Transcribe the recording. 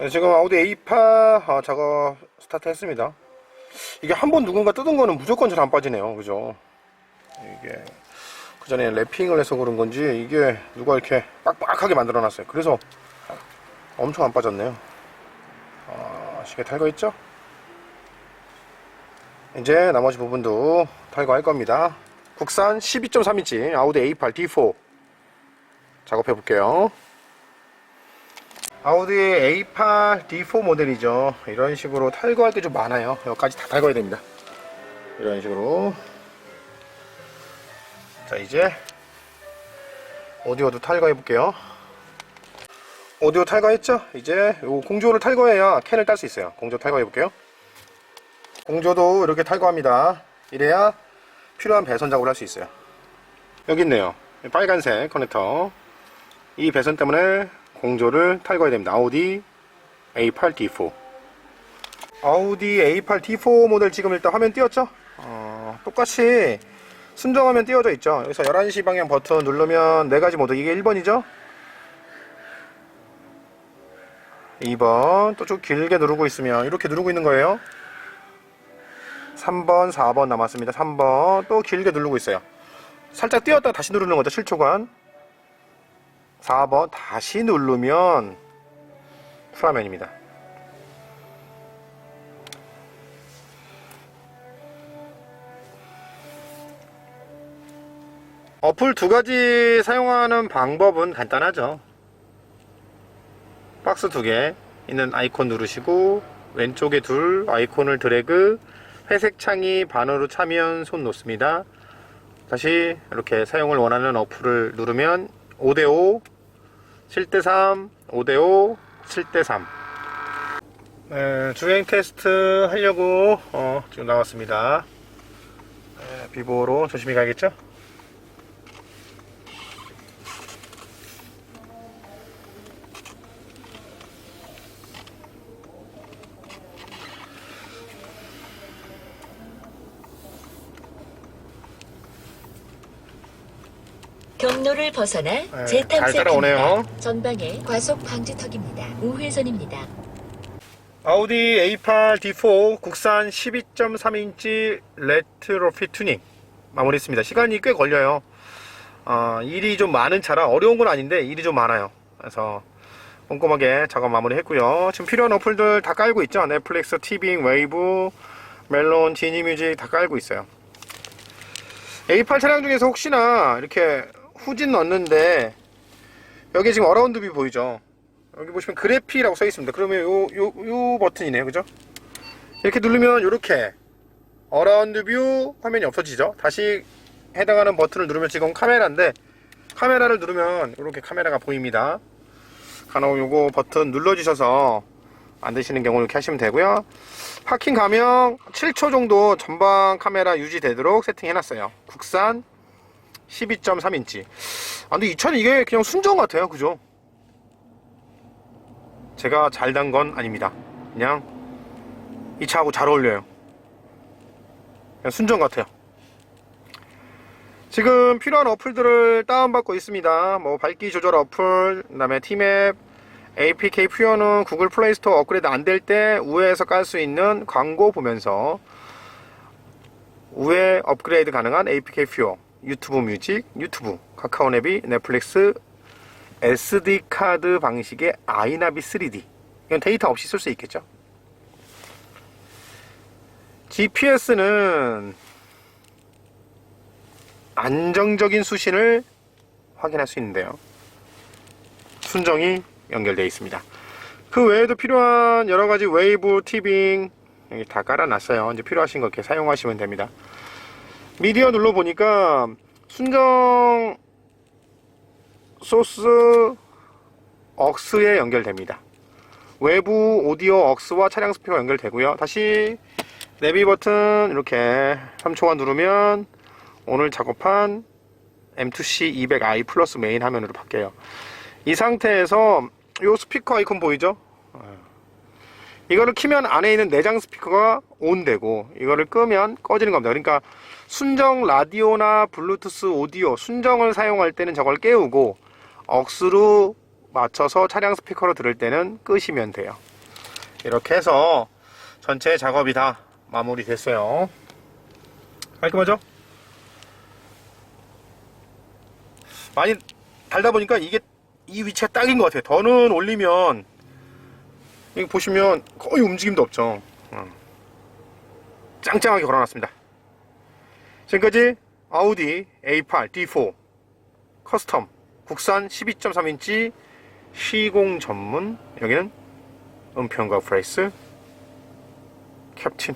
네, 지금 아우디 A8 아, 작업 스타트 했습니다. 이게 한 번 누군가 뜯은 거는 무조건 잘 안 빠지네요. 그죠? 이게 그 전에 랩핑을 해서 그런 건지 이게 누가 이렇게 빡빡하게 만들어 놨어요. 그래서 엄청 안 빠졌네요. 아, 시계 탈거 있죠? 이제 나머지 부분도 탈거할 겁니다. 국산 12.3인치 아우디 A8 D4 작업해 볼게요. 아우디 A8 D4 모델이죠. 이런 식으로 탈거할 게 좀 많아요. 여기까지 다 탈거해야 됩니다. 이런 식으로. 자, 이제 오디오도 탈거해 볼게요. 오디오 탈거했죠? 이제 요 공조를 탈거해야 캔을 딸 수 있어요. 공조 탈거해 볼게요. 공조도 이렇게 탈거합니다. 이래야 필요한 배선 작업을 할 수 있어요. 여기 있네요. 빨간색 커넥터. 이 배선 때문에 공조를 탈거해야 됩니다. 아우디 A8 D4. 아우디 A8 D4 모델 지금 일단 화면 띄웠죠? 어, 똑같이 순정화면 띄워져 있죠. 여기서 11시 방향 버튼 누르면 네 가지 모드. 이게 1번이죠? 2번 또좀 길게 누르고 있으면 이렇게 누르고 있는 거예요. 3번, 4번 남았습니다. 3번 또 길게 누르고 있어요. 살짝 띄웠다가 다시 누르는 거죠. 실초간. 4번 다시 누르면 풀화면입니다. 어플 두 가지 사용하는 방법은 간단하죠. 박스 두 개 있는 아이콘 누르시고 왼쪽에 둘 아이콘을 드래그 회색 창이 반으로 차면 손 놓습니다. 다시 이렇게 사용을 원하는 어플을 누르면 5대5, 7대3, 5대5, 7대3. 네, 주행 테스트 하려고 어, 지금 나왔습니다. 네, 비보로 조심히 가겠죠? 경로를 벗어나 네, 잘 재탐색합니다. 따라오네요. 전방에 과속 방지턱입니다. 우회전입니다. 아우디 A8 D4 국산 12.3인치 레트로핏 튜닝 마무리했습니다. 시간이 꽤 걸려요. 어, 일이 좀 많은 차라 어려운 건 아닌데 일이 좀 많아요. 그래서 꼼꼼하게 작업 마무리했고요. 지금 필요한 어플들 다 깔고 있죠. 넷플릭스, 티빙, 웨이브, 멜론, 지니뮤직 다 깔고 있어요. A8 차량 중에서 혹시나 이렇게 후진 넣는데 여기 지금 어라운드 뷰 보이죠? 여기 보시면 그래피라고 써 있습니다. 그러면 요, 요, 요 버튼이네요. 그죠? 이렇게 누르면 이렇게 어라운드 뷰 화면이 없어지죠. 다시 해당하는 버튼을 누르면 지금 카메라인데 카메라를 누르면 이렇게 카메라가 보입니다. 간혹 요거 버튼 눌러주셔서 안 되시는 경우 이렇게 하시면 되고요. 파킹 가명 7초 정도 전방 카메라 유지되도록 세팅해놨어요. 국산 12.3인치. 아, 근데 이 차는 이게 그냥 순정 같아요. 그죠? 제가 잘 단 건 아닙니다. 그냥 이 차하고 잘 어울려요. 그냥 순정 같아요. 지금 필요한 어플들을 다운받고 있습니다. 뭐 밝기 조절 어플, 그 다음에 티맵, APK 퓨어는 구글 플레이 스토어 업그레이드 안 될 때 우회에서 깔 수 있는 광고 보면서 우회 업그레이드 가능한 APK 퓨어, 유튜브 뮤직, 유튜브, 카카오 내비, 넷플릭스, SD 카드 방식의 아이나비 3D. 이건 데이터 없이 쓸 수 있겠죠. GPS는 안정적인 수신을 확인할 수 있는데요. 순정이 연결되어 있습니다. 그 외에도 필요한 여러 가지 웨이브, 티빙 여기 다 깔아놨어요. 이제 필요하신 거 이렇게 사용하시면 됩니다. 미디어 눌러 보니까 순정 소스 억스에 연결됩니다. 외부 오디오 억스와 차량 스피커 연결되고요. 다시 내비 버튼 이렇게 3초간 누르면 오늘 작업한 M2C 200i 플러스 메인 화면으로 바뀌어요. 이 상태에서 이 스피커 아이콘 보이죠? 이거를 키면 안에 있는 내장 스피커가 온 되고 이거를 끄면 꺼지는 겁니다. 그러니까 순정 라디오나 블루투스 오디오 순정을 사용할 때는 저걸 깨우고 억스로 맞춰서 차량 스피커로 들을 때는 끄시면 돼요. 이렇게 해서 전체 작업이 다 마무리 됐어요. 깔끔하죠? 많이 달다 보니까 이게 이 위치가 딱인 것 같아요. 더는 올리면 여기 보시면 거의 움직임도 없죠. 어. 짱짱하게 걸어놨습니다. 지금까지 아우디 A8 D4 커스텀 국산 12.3인치 시공 전문 여기는 은평과 프레이스 캡틴